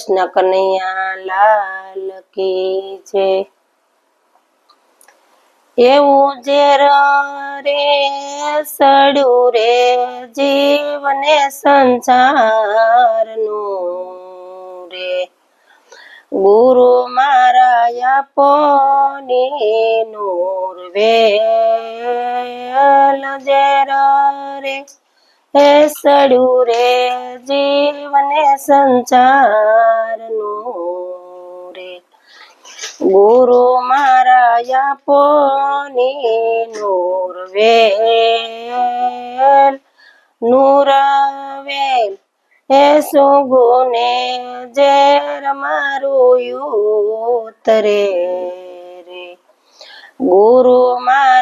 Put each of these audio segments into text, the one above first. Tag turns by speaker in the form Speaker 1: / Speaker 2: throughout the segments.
Speaker 1: કૃષ્ણ કનૈયા લાલ કી છે? એવું ઝેર રે સડ્યું રે જીવને સંસારનું રે. ગુરુ મારા આપોની નૂર વેલ સડ્યું રે, જીવને સંસારનું રે. ગુરુ મારા આપોની નૂર વેલ નૂર વેલ. હે સુગુને ઝેર મારું યુતરે રે. ગુરુ મારા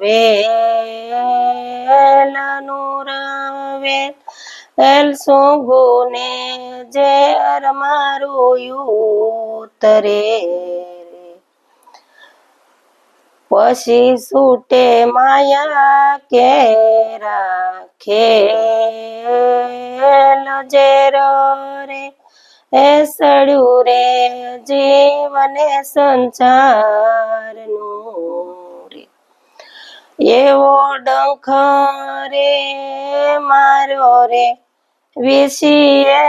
Speaker 1: વેલ, નૂર વેલ. એલ સુગુને ઝેર મારું તરે પછી છૂટે માયા કે રાખે ઝેર રે. એ સડ્યું રે જીવને સંસારનું રે. એવો ડંખ રે મારો રે વિશીએ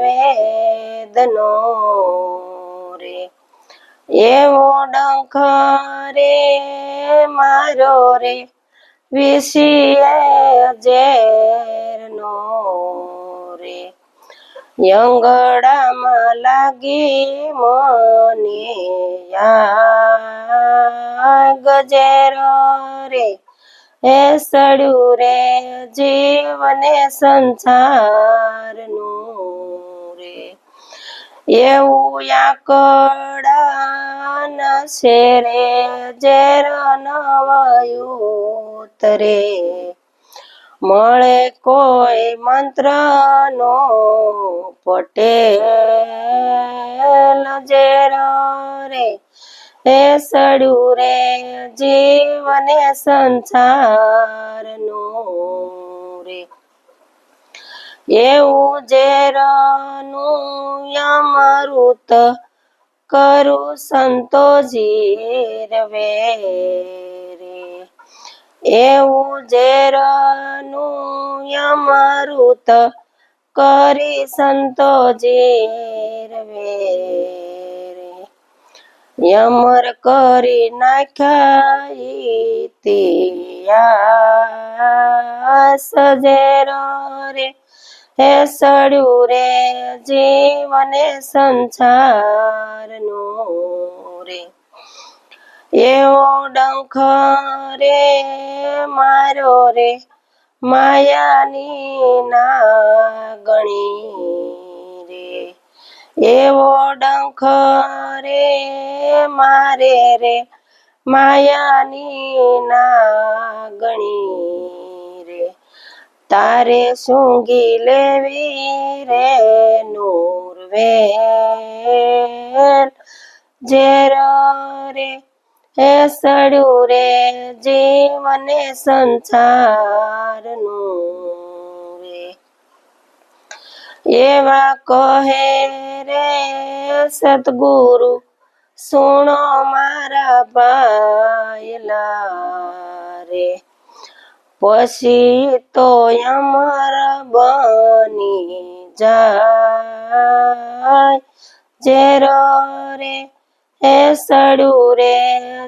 Speaker 1: વેદનો રે. એવો ડંખ રે મારો રે વિશીએ ઝેરનો રે. યંગડામાં લાગી મને ગજેર રે, હે સડ્યું રે જીવને સંસારનું રે. એવું યાકડાન શેરે રે ઝેર નવયું તરે મળે કોઈ મંત્ર નો પટેલ ઝેર રે. એ સડ્યું રે જીવને સંસારનું રે. એવું ઝેરનું અમૃત કરું સંતો જીરવે એવું ઝેરનું અમૃત કરી સંતો જીરવે રે યમર કરી નાખ્યા ઝેર રે. હે સડ્યું રે જીવને સંસારનું રે. એવો ડંખ રે, મારો રે, માયાની નાગણી રે. એવો ડંખ રે, મારે રે, માયાની નાગણી રે. તારે સૂંઘી લેવી રે નૂર વેલ ઝેર રે હે સડ્યું રે જીવને સંસારનું રે. એવા કહે રે, સદગુરુ, સુણો મારા પાયલા રે. પછી તો અમર બની જાય. ઝેર રે હે સડ્યું રે,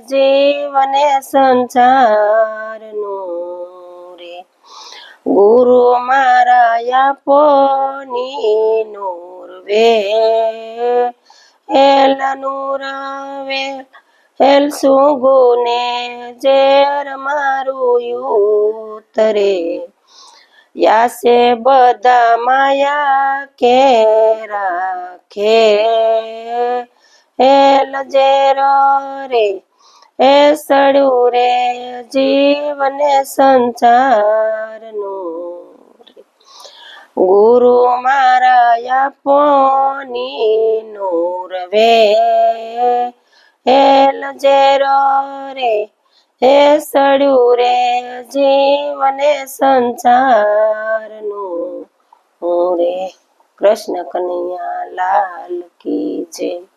Speaker 1: જીવને સંસારનું રે. ગુરુ મારા આપોની નૂર વે એલ નૂર વે. હેલ સુગુને ઝેર મારું ઉતરે યાસે બધા માયા કે રાખે. હેલ ઝેર રે હે સડ્યું રે, જીવને સંસારનું ગુરુ મારા આપોની નૂર વે હેલ ઝેર રે હે સડ્યું રે, જીવને સંસારનું રે. કૃષ્ણ કનૈયા લાલ કી જય.